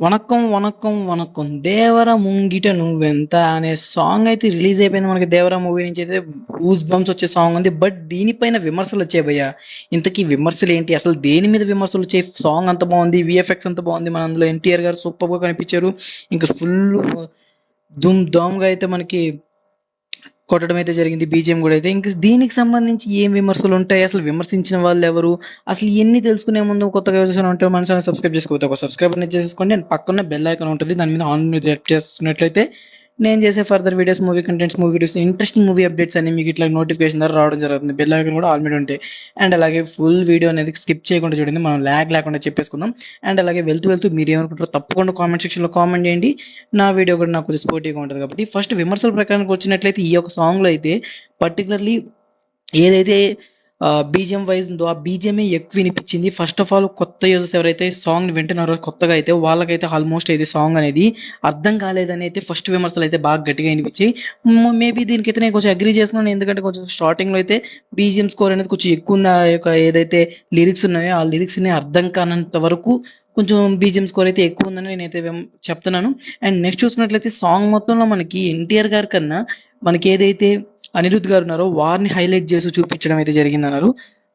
వణక్కం వణక్కం వణక్కం దేవర ముంగిట నువ్వెంత అనే సాంగ్ అయితే రిలీజ్ అయిపోయింది మనకి దేవర మూవీ నుంచి అయితే ఊస్ బంప్స్ వచ్చే సాంగ్ ఉంది. బట్ దీనిపైన విమర్శలు వచ్చాయి భయ్య. ఇంతకీ విమర్శలు ఏంటి? అసలు దేని మీద విమర్శలు వచ్చాయి? సాంగ్ అంత బాగుంది విఎఫ్ఎక్స్ అంత బాగుంది. మన అందులో ఎన్టీఆర్ గారు సూపర్గా కనిపించారు. ఇంకా ఫుల్ దుమ్ దామ్గా అయితే మనకి కొట్టడం అయితే జరిగింది బీజిఎం కూడా అయితే. ఇంకా దీనికి సంబంధించి ఏం విమర్శలు ఉంటాయి? అసలు విమర్శించిన వాళ్ళు ఎవరు? అసలు ఎన్ని తెలుసుకునే ముందు కొత్తగా ఎవరైనా ఉంటే మన ఛానల్ సబ్స్క్రైబ్ చేసుకోవచ్చు ఒక సబ్స్క్రైబ్ అనేది చేసుకోండి. అండ్ పక్కన బెల్ ఐకాన్ ఉంటుంది. దాని మీద ఆన్ మీద ట్యాప్ నేను చేసే further videos movie contents movie videos interesting movie updates అన్ని మీకు ఇట్లా నోటిఫికేషన్ ద్వారా రావడం జరుగుతుంది. బెల్ ఐకన్ కూడా ఆల్ ఉంటాయి అండ్ అలాగే ఫుల్ వీడియో అనేది స్కిప్ చేయకుండా చూడండి. మనం ల్యాగ్ లేకుండా చెప్పేసుకుందాం. అండ్ అలాగే వెళ్తూ వెళ్తూ మీరు ఏమనుకుంటారో తప్పకుండా కామెంట్ సెక్షన్లో కామెంట్ చేయండి. నా వీడియో కూడా నాకు కొంచెం స్పోర్టివ్గా ఉంటుంది కాబట్టి ఫస్ట్ విమర్శల ప్రకారానికి వచ్చినట్లయితే ఈ యొక్క సాంగ్లో అయితే పర్టికులర్లీ ఏదైతే బీజిఎం వైజ్ ఉందో ఆ బీజిఎమే ఎక్కువ వినిపించింది. ఫస్ట్ ఆఫ్ ఆల్ కొత్త యూజర్స్ ఎవరైతే సాంగ్ వింటున్నారో కొత్తగా అయితే వాళ్ళకైతే ఆల్మోస్ట్ అయితే సాంగ్ అనేది అర్థం కాలేదని అయితే ఫస్ట్ విమర్శలు అయితే బాగా గట్టిగా వినిపించి మేబీ దీనికైతే నేను కొంచెం అగ్రీ చేస్తున్నాను ఎందుకంటే కొంచెం స్టార్టింగ్లో అయితే బీజిఎం స్కోర్ అనేది కొంచెం ఎక్కువ ఉన్న యొక్క ఏదైతే లిరిక్స్ ఉన్నాయో ఆ లిరిక్స్ని అర్థం కానంత వరకు కొంచెం బీజిఎం స్కోర్ అయితే ఎక్కువ ఉందని నేనైతే చెప్తున్నాను. అండ్ నెక్స్ట్ చూసినట్లయితే సాంగ్ మొత్తంలో మనకి ఎన్టీఆర్ గారి కన్నా మనకి ఏదైతే అనిరుద్ధ్ గారు ఉన్నారో. వారిని హైలైట్ చేసి చూపించడం అయితే జరిగింది అన్నారు.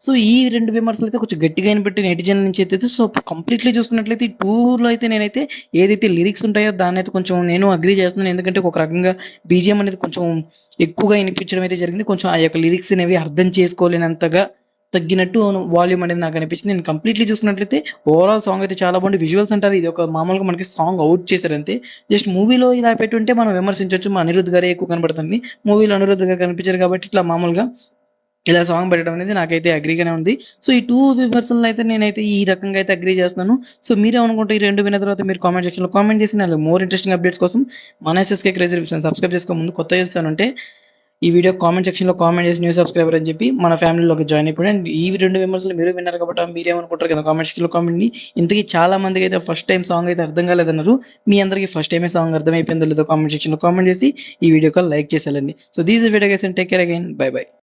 సో ఈ రెండు విమర్శలు అయితే కొంచెం గట్టిగా వినబెట్టి నెటిజన్ నుంచి అయితే సో కంప్లీట్లీ చూసుకున్నట్లయితే ఈ టూర్లో అయితే నేనైతే ఏదైతే లిరిక్స్ ఉంటాయో దాన్ని అయితే కొంచెం నేను అగ్రీ చేస్తున్నాను. ఎందుకంటే ఒక రకంగా బీజిఎం అనేది కొంచెం ఎక్కువగా వినిపించడం అయితే జరిగింది. కొంచెం ఆ యొక్క లిరిక్స్ అనేవి అర్థం చేసుకోలేనంతగా తగ్గినట్టు వాల్యూమ్ అనేది నాకు అనిపించింది. నేను కంప్లీట్లీ చూసుకున్నట్లయితే ఓవరాల్ సాంగ్ అయితే చాలా బాగుంది. విజువల్స్ అంటారు ఇది ఒక మామూలుగా మనకి సాంగ్ అవుట్ చేశారు అంతే జస్ట్ మూవీలో ఇలా పెట్టుంటే మనం విమర్శించవచ్చు మా అనిరుద్ధ్ గారే ఎక్కువ కనబడుతుంది మూవీలో అనిరుద్ధ్ గారు కనిపించారు కాబట్టి ఇట్లా మామూలుగా ఇలా సాంగ్ పెట్టడం అనేది నాకైతే అగ్రీగానే ఉంది. సో ఈ టూ విమర్శలను అయితే నేనైతే ఈ రకంగా అయితే అగ్రీ చేస్తున్నాను. సో మీరేమనుకుంటే ఈ రెండు విన్న తర్వాత మీరు కామెంట్ సెక్షన్లో కామెంట్ చేసి నాకు మోర్ ఇంట్రెస్టింగ్ అప్డేట్స్ కోసం మన ఎస్ఎస్కే క్రేజీ సబ్స్క్రైబ్ చేసుకో. ముందు కొత్త చేస్తానంటే ఈ వీడియో కామెంట్ సెక్షన్లో కామెంట్ చేసి న్యూ సబ్స్క్రైబర్ అని చెప్పి మన ఫ్యామిలీలోకి జాయిన్ అయిపోయి అండ్ ఈ రెండు విమర్శలు మీరు విన్నారు కాబట్టి మీరేమనుకుంటారు కదా కామెంట్ సెక్షన్లో కామెంట్ ఇంతకీ చాలా మందికి అయితే ఫస్ట్ టైం సాంగ్ అయితే అర్థం కాలేదన్నారు. మీ అందరికీ ఫస్ట్ టైమే సాంగ్ అర్థమైపోయిందో లేదో కామెంట్ సెక్షన్లో కామెంట్ చేసి ఈ వీడియో కాల్ like చేసేయాలండి so these video guys take care again bye bye